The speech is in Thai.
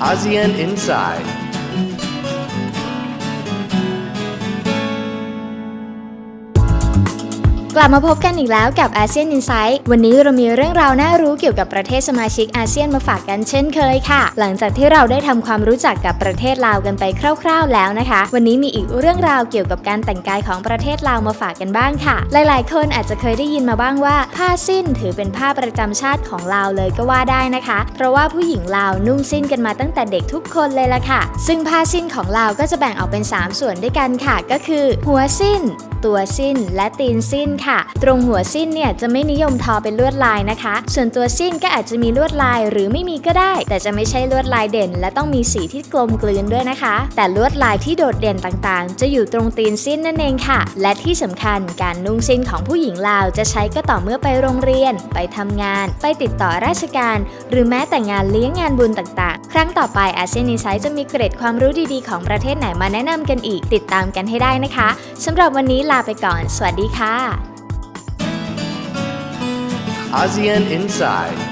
ASEAN Inside. กลับมาพบกันอีกแล้วกับอาเซียนอินไซต์วันนี้เรามีเรื่องราวน่ารู้เกี่ยวกับประเทศสมาชิกอาเซียนมาฝากกันเช่นเคยค่ะ หลังจากที่เราได้ทำความรู้จักกับประเทศลาวกันไปคร่าว ๆ แล้วนะคะ วันนี้มีอีกเรื่องราวเกี่ยวกับการแต่งกายของประเทศลาวมาฝากกันบ้างค่ะ หลายๆ คนอาจจะเคยได้ยินมาบ้างว่า ผ้าสิ้นถือเป็นผ้าประจำชาติของลาวเลยก็ว่าได้นะคะ เพราะว่าผู้หญิงลาวนุ่งสิ้นกันมาตั้งแต่เด็กทุกคนเลยละค่ะ ซึ่งผ้าสิ้นของลาวก็จะแบ่งออกเป็น 3 ส่วนด้วยกันค่ะ ก็คือ หัวสิ้น ตัวสิ้นและตีนสิ้นค่ะ ตรงหัวสิ้นเนี่ยจะไม่นิยมทอเป็นลวดลายนะคะ ส่วนตัวสิ้นก็อาจจะมีลวดลายหรือไม่มีก็ได้ แต่จะไม่ใช่ลวดลายเด่น และต้องมีสีที่กลมกลืนด้วยนะคะ แต่ลวดลายที่โดดเด่นต่างๆ จะอยู่ตรงตีนสิ้นนั่นเองค่ะ และที่สำคัญการนุ่งสิ้นของผู้หญิงลาวจะใช้ก็ต่อเมื่อไปโรงเรียน ไปทำงาน ไปติดต่อราชการ หรือแม้แต่งานเลี้ยงงานบุญต่างๆ ครั้งต่อไปอาเซียนอินไซต์จะมีเกร็ดความรู้ดีๆ ของประเทศไหนมาแนะนำกันอีก ติดตามกันให้ได้นะคะสำหรับวันนี้ลาไปก่อน สวัสดีค่ะ ASEAN Inside.